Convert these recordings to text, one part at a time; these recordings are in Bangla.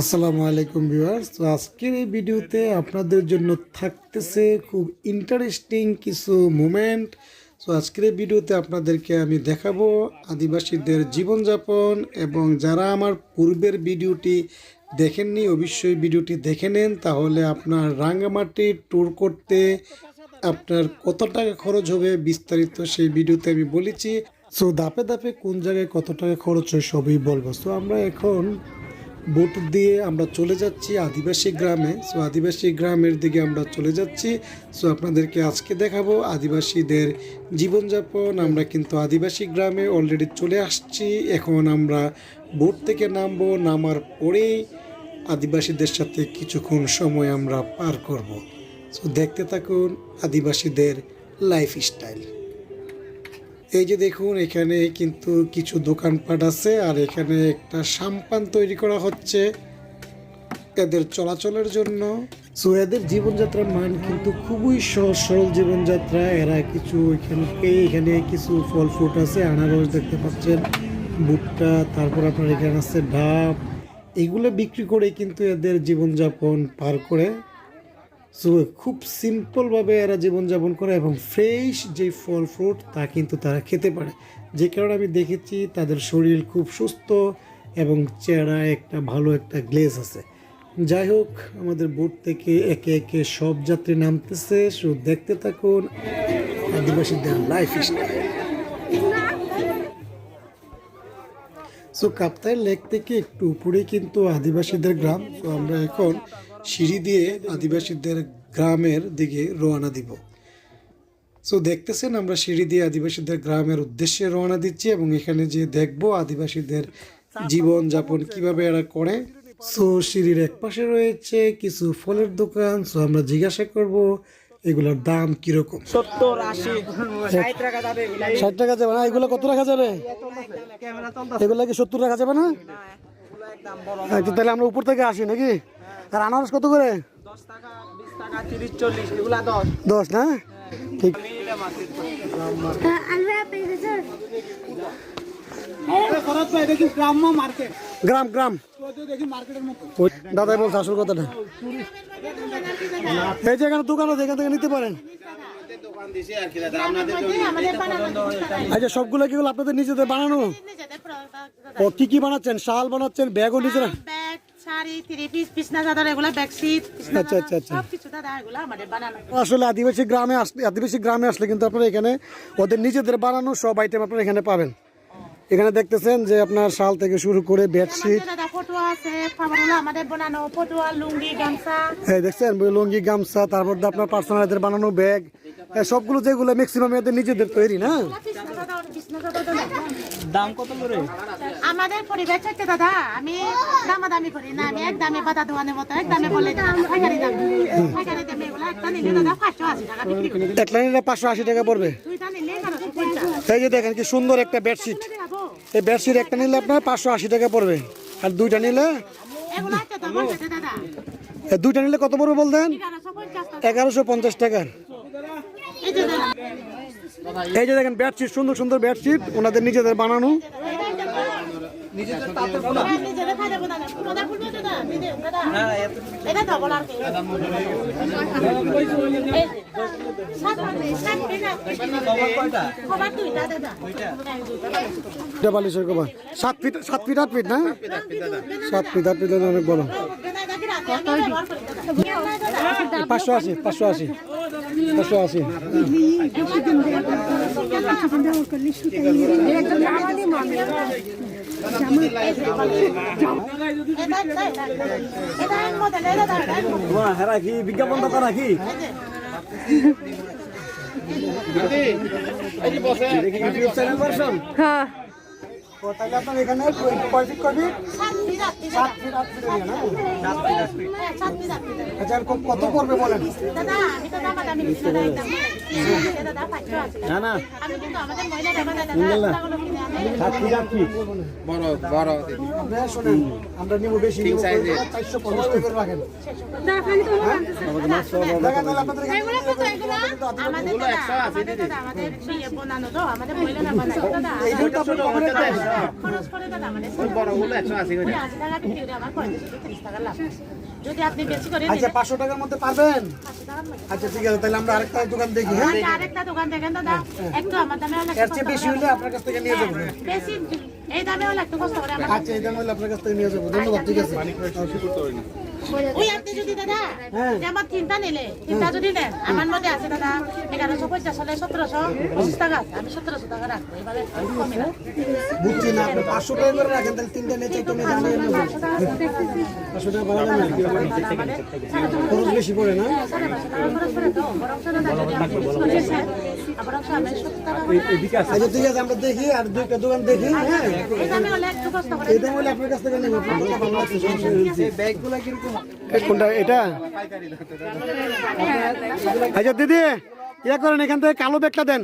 আসসালামু আলাইকুম ভিউয়ার্স। তো আজকের এই ভিডিওতে আপনাদের জন্য থাকতেছে খুব ইন্টারেস্টিং কিছু মোমেন্ট তো আজকের এই ভিডিওতে আপনাদেরকে আমি দেখাবো আদিবাসীদের জীবনযাপন এবং যারা আমার পূর্বের ভিডিওটি দেখেননি, অবশ্যই ভিডিওটি দেখে নেন। তাহলে আপনার রাঙ্গামাটি ট্যুর করতে আপনার কত টাকা খরচ হবে বিস্তারিত সেই ভিডিওতে আমি বলেছি। সো ধাপে ধাপে কোন জায়গায় কত টাকা খরচ হয় সবই বলব। সো আমরা এখন বোট দিয়ে আমরা চলে যাচ্ছি আদিবাসী গ্রামে। সো আদিবাসী গ্রামের দিকে আমরা চলে যাচ্ছি। সো আপনাদেরকে আজকে দেখাবো আদিবাসীদের জীবনযাপন। আমরা কিন্তু আদিবাসী গ্রামে অলরেডি চলে আসছি। এখন আমরা বোট থেকে নামবো। নামার পরেই আদিবাসীদের সাথে কিছুক্ষণ সময় আমরা পার করব। সো দেখতে থাকুন আদিবাসীদের লাইফ স্টাইল এই যে দেখুন, এখানে কিন্তু কিছু দোকানপাট আছে আর এখানে একটা সাম্পান তৈরি করা হচ্ছে এদের চলাচলের জন্য। সো এদের জীবনযাত্রার মান কিন্তু খুবই সহজ, সরল জীবনযাত্রা। এরা কিছু এখানে এখানে কিছু ফল ফ্রুট আছে, আনারস দেখতে পাচ্ছেন, ভুট্টা, তারপর আপনার এখানে আছে ডাব। এগুলো বিক্রি করে কিন্তু এদের জীবনযাপন পার করে সো খুব সিম্পলভাবে এরা জীবনযাপন করে এবং ফ্রেশ যে ফল ফ্রুট তা কিন্তু তারা খেতে পারে। যে কারণে আমি দেখেছি তাদের শরীর খুব সুস্থ এবং চেহারায় একটা ভালো একটা গ্লেজ আছে। যাই হোক, আমাদের বোট থেকে একে একে সব যাত্রী নামতেছে শুধু দেখতে থাকুন। আদিবাসীদের life style so Kaptai lake থেকে একটু উপরে কিন্তু আদিবাসীদের গ্রাম। তো আমরা এখন সিঁড়ি দিয়ে আদিবাসীদের গ্রামের দিকে রওনা দিব। সো দেখতেছেন আমরা সিঁড়ি দিয়ে আদিবাসীদের গ্রামের উদ্দেশ্যে রওনা দিচ্ছি এবং এখানে যে দেখব আদিবাসীদের জীবন যাপন কীভাবে এরা করে। সো সিঁড়ির এক পাশে রয়েছে কিছু ফলের দোকান। সো আমরা জিজ্ঞাসা করব এগুলোর দাম কীরকম। সত্তর আশি ষাট টাকা যাবে ষাট টাকা যাবে না? এগুলো কত রাখা যাবে? এগুলো কি সত্তর টাকা যাবে না? আচ্ছা তাহলে আমরা উপর থেকে আসি নাকি? আনারস কত করে? দশ, না? ঠিক। গ্রাম গ্রাম। কথাটা। এই যে এখানে দোকান আছে থেকে নিতে পারেন। সবগুলো কিগুলো আপনাদের নিজেদের বানানো? ও, কি কি বানাচ্ছেন? শাল বানাচ্ছেন, ব্যাগও নিজেরা? আচ্ছা, আচ্ছা, আচ্ছা। আসলে আদিবাসী গ্রামে আসলে আদিবাসী গ্রামে আসলে কিন্তু আপনারা এখানে ওদের নিজেদের বানানো সব আইটেম আপনারা এখানে পাবেন। এখানে দেখতেছেন যে আপনার শাল থেকে শুরু করে বেডশিট এই দেখছেন লুঙ্গি গামছা তারপর আপনার পার্সোনালদের বানানো ব্যাগ সবগুলো যেগুলো ম্যাক্সিমাম এদের নিজেদের তৈরি না? দাম কত করে? আমাদের হচ্ছে দাদা আমি দামাদামি করি না আমি এক দামে দোকানের মতো এক দামে বলে পাইকারি দাম পাইকারি দামে এগুলা একটা নিলে দাদা পাঁচশো আশি টাকা বিক্রি করি। এক লাইনে পাঁচশো আশি টাকা পড়বে। দুইটা নিলে এই যে দেখেন কি সুন্দর একটা বেডশিট এই বেডশিট একটা নিলে আপনার পাঁচশো আশি টাকা পড়বে। আর দুইটা নিলে দুইটা নিলে কত পড়বে বলতেন? এগারোশো পঞ্চাশ টাকা। এগারোশো পঞ্চাশ টাকার এই যে দেখেন বেডশিট সুন্দর সুন্দর বেডশিট ওনাদের নিজেদের বানানো। সাত ফিট সাত ফিট আট ফিট না? সাত ফিট আট ফিট অনেক বড়। পাঁচশো আশি পাঁচশো আশি। পাঁচশো আশি হ্যাঁ। বিজ্ঞাপন দাতা নাকি ইউটিউব ভার্সন তাহলে আপনার এখানে কয় ফিট সাত ফিট আট ফিট না। আচ্ছা কত পড়বে বলেন দাদা, আমি তো দামাদামি করছি না। না আমরা নিব বেশি নিব টাকা রাখেন। আপনাদের এখানে এগুলো কত এগুলো? আমাদের একশো আশি করে যদি আপনি বেশি করে আচ্ছা নেন পাঁচশো টাকার মধ্যে পারবেন। আচ্ছা ঠিক আছে তাহলে আমরা আরেকটা দোকান দেখি হ্যাঁ? আচ্ছা, আরেকটা দোকান দেখেন দাদা। একটু আমার দামে হলে এর চেয়ে বেশি হলে আপনার কাছ থেকে নিয়ে যাব বেশি এই দামে হলে একটু কষ্ট করে আচ্ছা এই দামে হলে আপনার কাছ থেকে নিয়ে যাব ধন্যবাদ ঠিক আছে। ওই আপনি যদি দাদা। যে আমার তিনটা নিলে তিনটা যদি নেন আমার মধ্যে আছে দাদা এগারোশো পঞ্চাশ হলে সতেরোশো পঁচিশ টাকা আছে। আমি সতেরোশো টাকা রাখব এবারে কমে না। বুঝছি না আপনি পাঁচশো টাকা করে রাখেন তাহলে তিনটা নিয়ে চাইতে নিয়ে জানিয়ে পাঁচশো টাকা বাড়ানো খরচ বেশি পড়ে না? সাড়ে পাঁচশো টাকা খরচ করে তো। বরং সেটা দাদা যদি আপনি বেশি করে নেন, আবার অবশ্য আমি সত্তর টাকা করে আচ্ছা ঠিক আছে আমরা দেখি আর দুইটা দোকান দেখি হ্যাঁ। এই হলে একটু কষ্ট করে এই দাম হলে আপনার কাছ থেকে নেব ব্যাগগুলো কীরকম কোনটা এটা? আচ্ছা দিদি ইয়ে করেন এখান থেকে কালো ব্যাগটা দেন।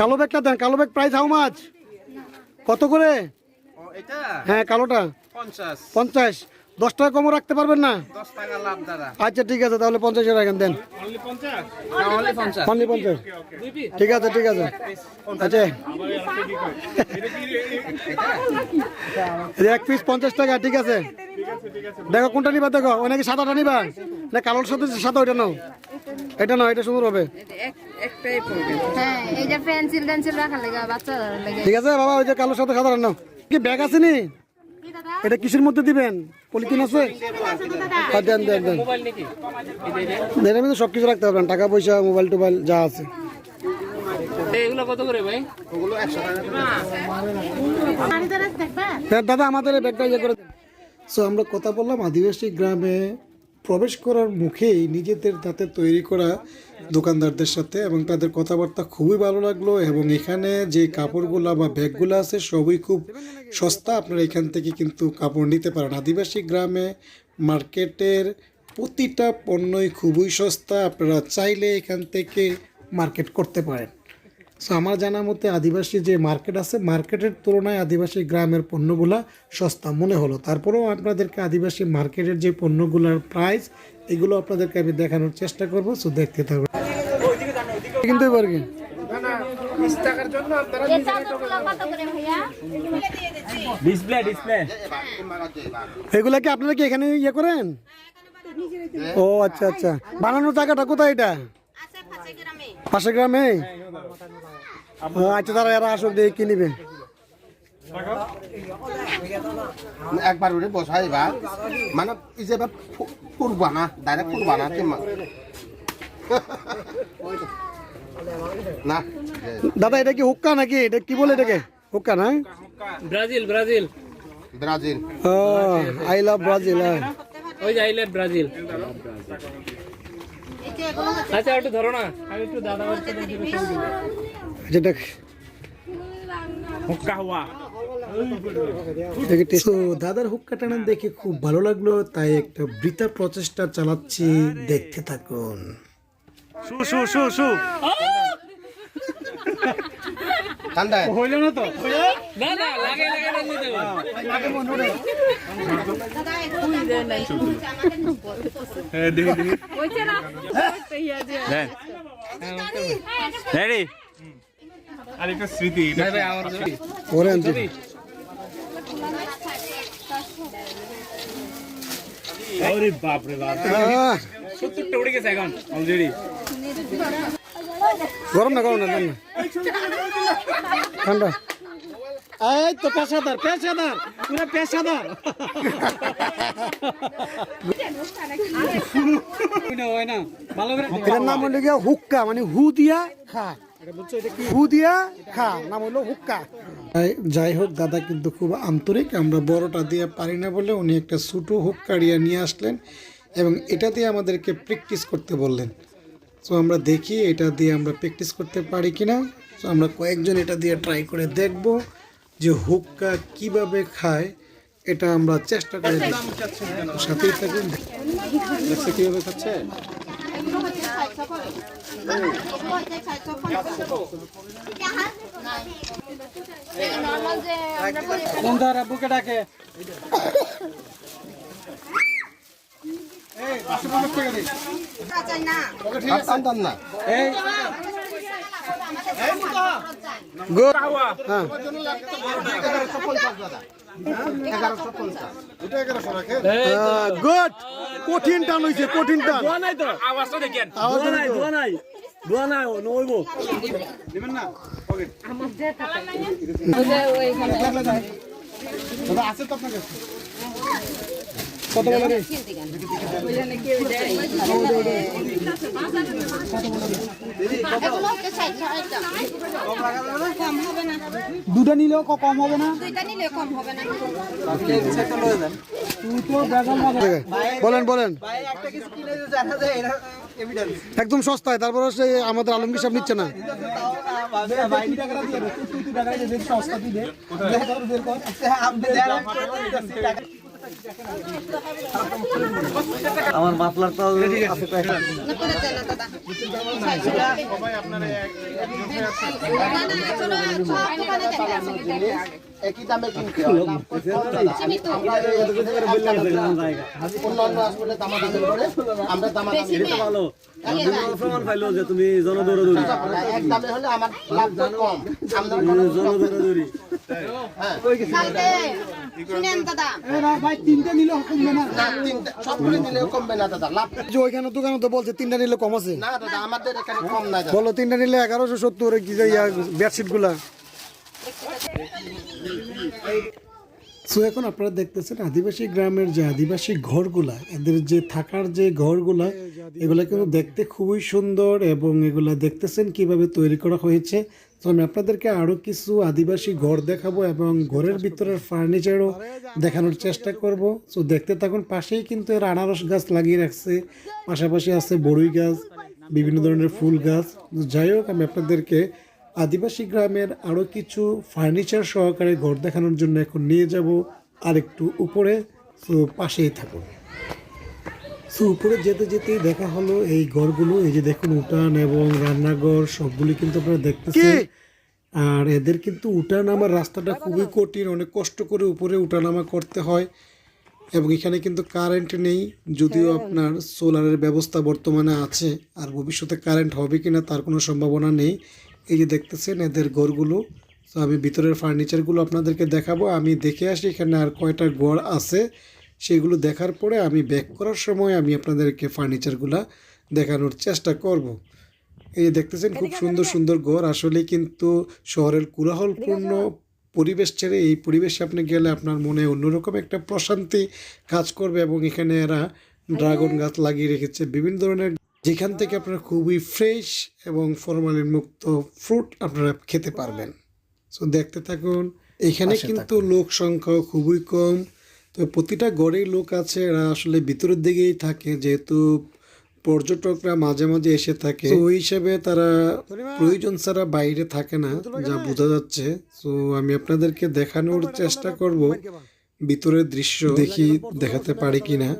কালো ব্যাগটা দেন কালো ব্যাগ প্রাইস হাউ মাছ কত করে? হ্যাঁ কালোটা। পঞ্চাশ। পঞ্চাশ। দশ টাকা কমও রাখতে পারবেন না? টাকা আচ্ছা ঠিক আছে তাহলে পঞ্চাশ রাখেন দেন। অনলি পঞ্চাশ? ঠিক আছে ঠিক আছে। আচ্ছা। এক পিস পঞ্চাশ টাকা ঠিক আছে। দেখো কোনটা নিবা দেখো। ওই নাকি সাদাটা নিবা? না কালোর সাথে সাদা ওইটা নাও। এটা নাও এটা সুন্দর হবে। হ্যাঁ ঠিক আছে বাবা ওই যে কালোর সাথে সাদা নাও কি ব্যাগ আছে নি? এটা কিসের মধ্যে দিবেন? পলিথিন আছে? আর দেন দেন দেন। এর মধ্যে সব কিছু রাখতে পারবেন টাকা পয়সা মোবাইল টোবাইল যা আছে। হ্যাঁ, দাদা আমাদের এই ব্যাগটা ইয়ে করে সো আমরা কথা বললাম আদিবাসী গ্রামে প্রবেশ করার মুখেই নিজেদের দাঁতে তৈরি করা দোকানদারদের সাথে এবং তাদের কথাবার্তা খুবই ভালো লাগল এবং এখানে যে কাপড়গুলা বা ব্যাগগুলো আছে সবই খুব সস্তা। আপনারা এখান থেকে কিন্তু কাপড় নিতে পারেন। আদিবাসী গ্রামে মার্কেটের প্রতিটা পণ্যই খুবই সস্তা। আপনারা চাইলে এখান থেকে মার্কেট করতে পারেন। সো আমার জানা মতে আদিবাসী যে মার্কেট আছে মার্কেটের তুলনায় আদিবাসী গ্রামের পণ্যগুলা সস্তা মনে হলো। তারপরেও আপনাদেরকে আদিবাসী মার্কেটের যে পণ্যগুলোর প্রাইস এগুলো আপনাদেরকে আমি দেখানোর চেষ্টা করব। সো দেখতে থাকবেন কিন্তু ডিসপ্লে এগুলা কি আপনারা কি এখানে ইয়ে করেন? ও আচ্ছা আচ্ছা। বানানোর জায়গাটা কোথায় এটা? পাশে গ্রামে? আচ্ছা তারা এরা আসুক দিয়ে কি নিবে। একবার উঠে বসাইবা মানে এই যে এবার ফু- ফুরবা না ডাইরেক্ট ফুরবা না না। দাদা এটা কি হুক্কা নাকি? এটা কি বলে এটাকে? হুক্কা না? Brazil Brazil. Brazil. Oh I love Brazil হ্যাঁ। ওই যে আইলে ব্রাজিল আচ্ছা একটু ধরো না। আমি একটু দাদা যেটা তো দাদার হুক্কা টানা দেখে খুব ভালো লাগল তাই একটা বৃথা প্রচেষ্টা চালাচ্ছি। দেখতে থাকুন। ঠান্ডায়। না না লাগে লাগে না নিতে হবে রেডি ভাই ভাই আমার ওরে আনছি ওরে বাপ। রে বাপ আহ, সত্তরটা উঠে গেছে এখন অলরেডি গরম না গরম না না। ঠান্ডা। এই তো পেশাদার পেশাদার পুরো পেশাদার। এটার নাম হলো গিয়া হুক্কা মানে হু দিয়া খা। হু দিয়া খা নাম হলো হুক্কা। যাই হোক দাদা কিন্তু খুব আন্তরিক আমরা বড়টা দিয়ে পারি না বলে উনি একটা ছোটো হুক্কা নিয়ে আসলেন এবং এটা দিয়ে আমাদেরকে প্র্যাকটিস করতে বললেন। সো আমরা দেখি এটা দিয়ে আমরা প্র্যাকটিস করতে পারি কিনা। সো আমরা কয়েকজন এটা দিয়ে ট্রাই করে দেখব যে হুক্কা কীভাবে খায় এটা আমরা চেষ্টা করে দেখি সাথেই থাকুন। দেখছে কীভাবে খাচ্ছে? বন্ধারা বুকে ডাকে। না গুড। হ্যাঁ। পঞ্চাশ গুড। কঠিন টান হয়েছে কঠিন টান। নাই তো। আওয়াজটা দেখেন। আওয়াজ নাই দোয়া নাই। দোয়া নাই নইবো। এগুলো হচ্ছে ষাট ষাট কম হবে না দুটা নিলেও ক- কম হবে না? বলেন বলেন। একদম সস্তায়, তারপর সে আমাদের আলমগীর সাহেব নিচ্ছে না। আমার মাফলার তো আছে। একই দামে কিনতে আমরা ভালো। প্রমাণ পাইলো যে তুমি জনদৌড়ি এক দামে হলে আমার লাভ কম। আপনার কোনো জনদৌড়ি কালকে শুনেন দাদা। না তিনটা সবগুলো নিলেও কমবে না দাদা লাভ যে ওইখানে দোকানে তো বলছে তিনটা নিলে কম আছে। না দাদা আমাদের এখানে কম নাই দাদা। বলো তিনটা নিলে এগারোশো সত্তর বেডশিটগুলা সো এখন আপনারা দেখতেছেন আদিবাসী গ্রামের যে আদিবাসী ঘরগুলা এদের যে থাকার যে ঘরগুলা এগুলা কিন্তু দেখতে খুবই সুন্দর এবং এগুলা দেখতেছেন কীভাবে তৈরি করা হয়েছে। তো আমি আপনাদেরকে আরও কিছু আদিবাসী ঘর দেখাবো এবং ঘরের ভিতরের ফার্নিচারও দেখানোর চেষ্টা করব। তো দেখতে থাকুন, পাশেই কিন্তু এর আনারস গাছ লাগিয়ে রাখছে। পাশাপাশি আছে বড়ই গাছ, বিভিন্ন ধরনের ফুল গাছ। যাই হোক, আমি আপনাদেরকে আদিবাসী গ্রামের আরও কিছু ফার্নিচার সহকারে ঘর দেখানোর জন্য এখন নিয়ে যাব আর একটু উপরে। তো পাশেই থাকুন। সো উপরে যেতে যেতেই দেখা হলো এই ঘরগুলো। এই যে দেখুন উঠান এবং রান্নাঘর সবগুলি কিন্তু আপনারা দেখতেছেন। আর এদের কিন্তু উঠান নামার রাস্তাটা খুবই কঠিন অনেক কষ্ট করে উপরে উঠানামা করতে হয় এবং এখানে কিন্তু কারেন্ট নেই যদিও আপনার সোলারের ব্যবস্থা বর্তমানে আছে আর ভবিষ্যতে কারেন্ট হবে কিনা তার কোনো সম্ভাবনা নেই। এই যে দেখতেছেন এদের ঘরগুলো। তো আমি ভিতরের ফার্নিচারগুলো আপনাদেরকে দেখাবো আমি দেখে আসি এখানে আর কয়টা ঘর আছে। সেগুলো দেখার পরে আমি ব্যাক করার সময় আমি আপনাদেরকে ফার্নিচারগুলো দেখানোর চেষ্টা করব। এই যে দেখতেছেন খুব সুন্দর সুন্দর ঘর। আসলে কিন্তু শহরের কোলাহলপূর্ণ পরিবেশ ছেড়ে এই পরিবেশে আপনি গেলে আপনার মনে অন্যরকম একটা প্রশান্তি কাজ করবে এবং এখানে এরা ড্রাগন গাছ লাগিয়ে রেখেছে। বিভিন্ন ধরনের যেখান থেকে আপনারা খুবই ফ্রেশ এবং ফরমালিন মুক্ত ফ্রুট আপনারা খেতে পারবেন। সো দেখতে থাকুন। এখানে কিন্তু লোক সংখ্যা খুবই কম। তো প্রতিটা গড়েই লোক আছে এরা আসলে ভিতরের দিকেই থাকে যেহেতু পর্যটকরা মাঝে মাঝে এসে থাকে। তো ওই হিসেবে তারা প্রয়োজন ছাড়া বাইরে থাকে না যা বোঝা যাচ্ছে। তো আমি আপনাদেরকে দেখানোর চেষ্টা করব ভিতরের দৃশ্য দেখি দেখাতে পারি কিনা।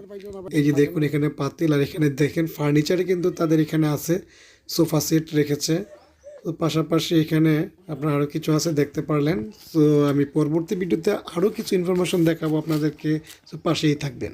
এই যে দেখুন এখানে পাতিল আর এখানে দেখেন ফার্নিচারে কিন্তু তাদের এখানে আছে সোফা সেট রেখেছে। পাশাপাশি এখানে আপনার আরও কিছু আছে দেখতে পারলেন। তো আমি পরবর্তী ভিডিওতে আরও কিছু ইনফরমেশন দেখাবো আপনাদেরকে, তো পাশেই থাকবেন।